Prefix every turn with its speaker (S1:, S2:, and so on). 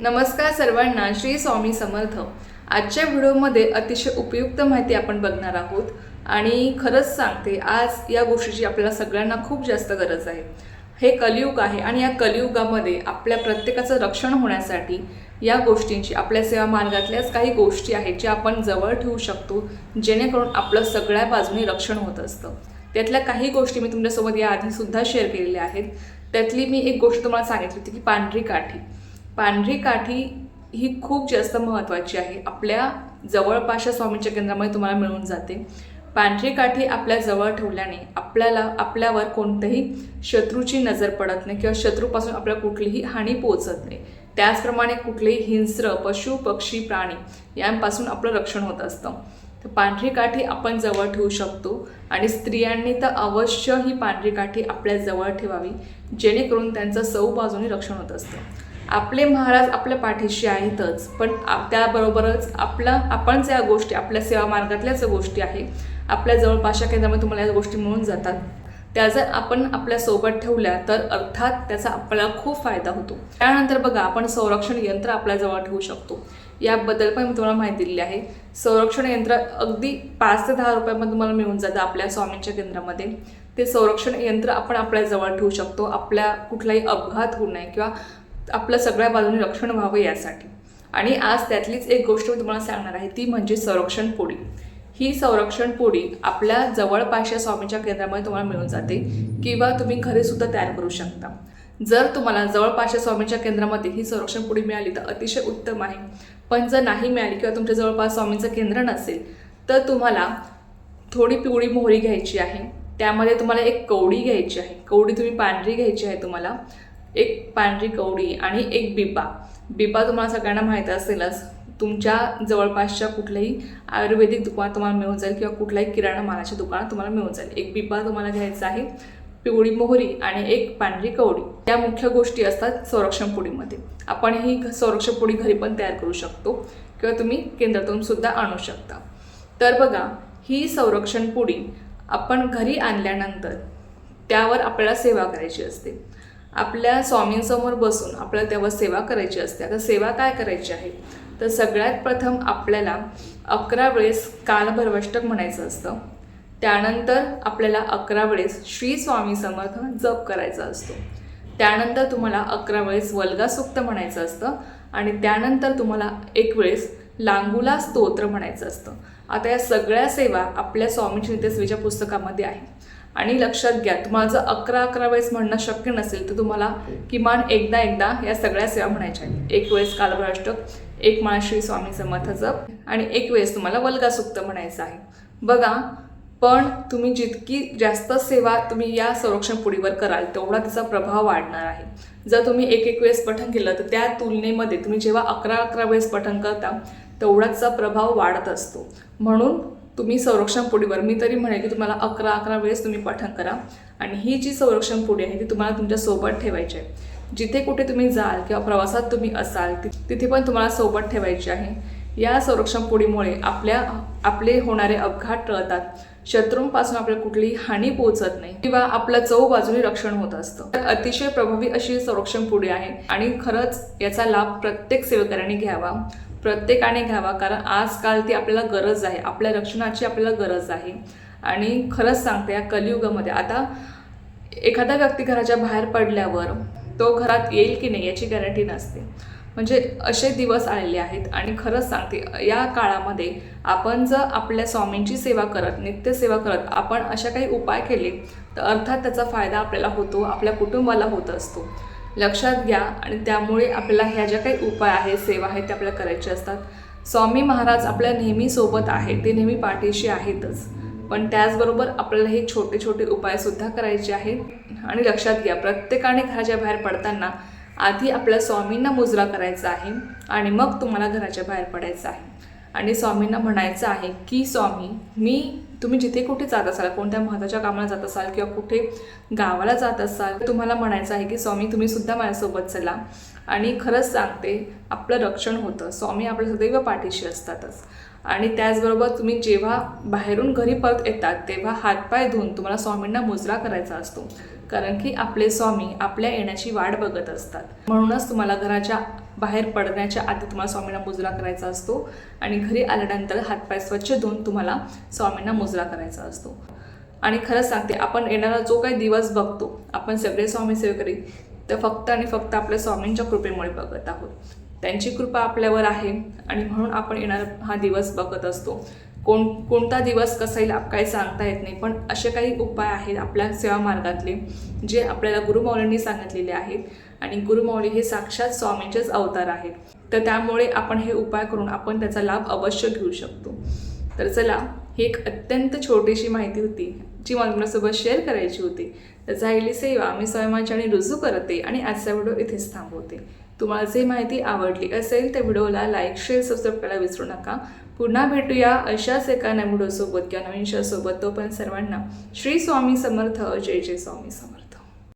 S1: नमस्कार सर्वांना श्री स्वामी समर्थ. आजच्या व्हिडिओमध्ये अतिशय उपयुक्त माहिती आपण बघणार आहोत आणि खरंच सांगते आज या गोष्टीची आपल्याला सगळ्यांना खूप जास्त गरज आहे. हे कलियुग आहे आणि या कलियुगामध्ये आपल्या प्रत्येकाचं रक्षण होण्यासाठी या गोष्टींची आपल्या सेवा मार्गातल्याच काही गोष्टी आहेत ज्या आपण जवळ ठेवू शकतो जेणेकरून आपलं सगळ्या बाजूने रक्षण होत असतं. त्यातल्या काही गोष्टी मी तुमच्यासोबत याआधीसुद्धा शेअर केलेल्या आहेत. त्यातली मी एक गोष्ट तुम्हाला सांगितली होती की पांढरी काठी. पांढरी काठी ही खूप जास्त महत्त्वाची आहे. आपल्या जवळपासच्या स्वामींच्या केंद्रामध्ये तुम्हाला मिळून जाते. पांढरी काठी आपल्या जवळ ठेवल्याने आपल्याला आपल्यावर कोणत्याही शत्रूची नजर पडत नाही किंवा शत्रूपासून आपल्याला कुठलीही हानी पोहोचत नाही. त्याचप्रमाणे कुठलेही हिंस्र पशु पक्षी प्राणी यांपासून आपलं रक्षण होत असतं. तर पांढरी काठी आपण जवळ ठेवू शकतो आणि स्त्रियांनी तर अवश्य ही पांढरी काठी आपल्या जवळ ठेवावी जेणेकरून त्यांचं सौ बाजूने रक्षण होत असतं. आपले महाराज आपल्या पाठीशी आहेतच पण त्याबरोबरच आपला आपण ज्या गोष्टी आपल्या सेवा मार्गातल्याच ज्या गोष्टी आहे. आपल्या जवळपासच्या केंद्रामध्ये तुम्हाला या गोष्टी मिळून जातात. त्या जर आपण आपल्यासोबत ठेवल्या तर अर्थात त्याचा आपल्याला खूप फायदा होतो. त्यानंतर बघा आपण संरक्षण यंत्र आपल्या जवळ ठेवू शकतो. याबद्दल पण मी तुम्हाला माहिती दिली आहे. संरक्षण यंत्र अगदी पाच ते दहा रुपयामध्ये तुम्हाला मिळून जातं आपल्या स्वामींच्या केंद्रामध्ये. ते संरक्षण यंत्र आपण आपल्या जवळ ठेवू शकतो. आपल्या कुठलाही अपघात होऊ नये किंवा आपलं सगळ्या बाजूने रक्षण व्हावं यासाठी. आणि आज त्यातलीच एक गोष्ट मी तुम्हाला सांगणार आहे ती म्हणजे संरक्षण पोळी. ही संरक्षण पोळी आपल्या जवळपासच्या स्वामीच्या केंद्रामध्ये तुम्हाला मिळून जाते किंवा तुम्ही घरीसुद्धा तयार करू शकता. जर तुम्हाला जवळपासच्या स्वामींच्या केंद्रामध्ये ही संरक्षण पोळी मिळाली तर अतिशय उत्तम आहे. पण जर नाही मिळाली किंवा तुमच्या जवळपास स्वामींचं केंद्र नसेल तर तुम्हाला थोडी पिवळी मोहरी घ्यायची आहे. त्यामध्ये तुम्हाला एक कवडी घ्यायची आहे. कवडी तुम्ही पांढरी घ्यायची आहे तुम्हाला. एक पांढरी कवडी आणि एक बिबा. बिबा तुम्हाला सगळ्यांना माहीत असेलच. तुमच्या जवळपासच्या कुठल्याही आयुर्वेदिक दुकानात तुम्हाला मिळून जाईल किंवा कुठल्याही किराणा मालाच्या दुकानात तुम्हाला मिळून जाईल. एक बिबा तुम्हाला घ्यायचा आहे पिवळी मोहरी आणि एक पांढरी कवडी. या मुख्य गोष्टी असतात संरक्षण पोळीमध्ये आपण ही संरक्षण पोळी घरी पण तयार करू शकतो किंवा तुम्ही केंद्रातून सुद्धा आणू शकता. तर बघा ही संरक्षण पोळी आपण घरी आणल्यानंतर त्यावर आपल्याला सेवा करायची असते. आपल्या स्वामींसमोर बसून आपल्याला तेव्हा सेवा करायची असते. आता सेवा काय करायची आहे? तर सगळ्यात प्रथम आपल्याला अकरा वेळेस कालभरवष्टक म्हणायचं असतं. त्यानंतर आपल्याला अकरा वेळेस श्री स्वामी समर्थ जप करायचा असतो. त्यानंतर तुम्हाला अकरा वेळेस वल्गासुक्त म्हणायचं असतं. आणि त्यानंतर तुम्हाला एक वेळेस लांगुला स्तोत्र म्हणायचं असतं. आता या सगळ्या सेवा आपल्या स्वामी नित्यसेवेच्या पुस्तकामध्ये आहे. आणि लक्षात घ्या तुम्हाला जर अकरा अकरा वेळेस म्हणणं शक्य नसेल तर तुम्हाला किमान एकदा एकदा या सगळ्या सेवा म्हणायच्या आहेत. एक वेळेस कालभ्राष्टक एक माळ श्री स्वामी समर्थ जप आणि एक वेळेस तुम्हाला वल्गासुक्त म्हणायचं आहे. बघा पण तुम्ही जितकी जास्त सेवा तुम्ही या संरक्षण पुढीवर कराल तेवढा त्याचा प्रभाव वाढणार आहे. जर तुम्ही एक एक वेळेस पठण केलं तर त्या तुलनेमध्ये तुम्ही जेव्हा अकरा अकरा वेळेस पठण करता तेवढाचा प्रभाव वाढत असतो. म्हणून तुम्ही संरक्षण पुढीवर मी तरी म्हणेन की तुम्हाला अकरा अकरा वेळेस तुम्ही पठण करा. आणि ही जी संरक्षण पुढी आहे ती तुम्हाला तुमच्यासोबत ठेवायची आहे. जिथे कुठे तुम्ही जाल किंवा प्रवासात तुम्ही असाल ति- तिथे पण तुम्हाला सोबत ठेवायची आहे. या संरक्षण पुढीमुळे आपल्या आपले होणारे अपघात टळतात. शत्रूंपासून आपल्याला कुठलीही हानी पोहोचत नाही किंवा आपलं चौ बाजूने रक्षण होत असतं. तर अतिशय प्रभावी अशी संरक्षण पुढे आहे. आणि खरंच याचा लाभ प्रत्येक सेवेकऱ्यांनी घ्यावा. प्रत्येकाने घ्यावा कारण आजकाल ती आपल्याला गरज आहे. आपल्या रक्षणाची आपल्याला गरज आहे. आणि खरंच सांगते या कलियुगामध्ये आता एखादा व्यक्ती घराच्या बाहेर पडल्यावर तो घरात येईल की नाही याची गॅरंटी नसते. म्हणजे असे दिवस आलेले आहेत. आणि खरंच सांगते या काळामध्ये आपण जर आपल्या स्वामींची सेवा करत नित्यसेवा करत आपण अशा काही उपाय केले तर अर्थात त्याचा फायदा आपल्याला होतो आपल्या कुटुंबाला होत असतो. लक्षात घ्या आणि त्यामुळे आपल्याला ह्या ज्या काही उपाय आहेत सेवा आहेत त्या आपल्याला करायच्या असतात. स्वामी महाराज आपल्या नेहमी सोबत आहे ते नेहमी पाठीशी आहेतच. पण त्याचबरोबर आपल्याला हे छोटे छोटे उपायसुद्धा करायचे आहेत. आणि लक्षात घ्या प्रत्येकाने घराच्या बाहेर पडताना आधी आपल्या स्वामींना मुजरा करायचा आहे आणि मग तुम्हाला घराच्या बाहेर पडायचं आहे. आणि स्वामींना म्हणायचं आहे की स्वामी मी तुम्ही जिथे कुठे जात असाल कोणत्या महत्त्वाच्या कामाला जात असाल किंवा कुठे गावाला जात असाल तर तुम्हाला म्हणायचं आहे की स्वामी तुम्ही सुद्धा माझ्यासोबत चला आणि खरंच सांगते आपलं रक्षण होतं. स्वामी आपल्या सदैव पाठीशी असतातच. आणि त्याचबरोबर तुम्ही जेव्हा बाहेरून घरी परत येतात तेव्हा हातपाय धुवून तुम्हाला स्वामींना मुजरा करायचा असतो. कारण की आपले स्वामी आपल्या येण्याची वाट बघत असतात. म्हणूनच तुम्हाला घराच्या बाहेर पडण्याच्या आधी तुम्हाला स्वामींना मुजरा करायचा असतो. आणि घरी आल्यानंतर हातपाय स्वच्छ धुवून तुम्हाला स्वामींना मुजरा करायचा असतो. आणि खरंच सांगते आपण येणारा जो काही दिवस बघतो आपण सगळे स्वामी सेवेकरी तर फक्त आणि फक्त आपल्या स्वामींच्या कृपेमुळे बघत आहोत. त्यांची कृपा आपल्यावर आहे आणि म्हणून आपण येणारा हा दिवस बघत असतो. कोण कोणता दिवस कसा येईल आप- काही सांगता येत नाही. पण असे काही उपाय आहेत आपल्या सेवा मार्गातले जे आपल्याला गुरुमौलींनी सांगितलेले आहेत. आणि गुरुमौली हे साक्षात स्वामींचेच अवतार आहेत. तर त्यामुळे आपण हे उपाय करून आपण त्याचा लाभ अवश्य घेऊ शकतो. तर चला ही एक अत्यंत छोटीशी माहिती होती जी मला तुमच्यासोबत शेअर करायची होती. तर झालेली सेवा मी स्वयंमाच्याने रुजू करते आणि आजचा व्हिडिओ इथेच थांबवते. तुम्हाला जे माहिती आवडली असेल त्या व्हिडिओला लाईक शेअर सबस्क्राईब करायला विसरू नका. पुन्हा भेटूया अशाच एका नवीन व्हिडिओसोबत किंवा नवीन तो पण सर्वांना श्री स्वामी समर्थ. जय जय स्वामी समर्थ.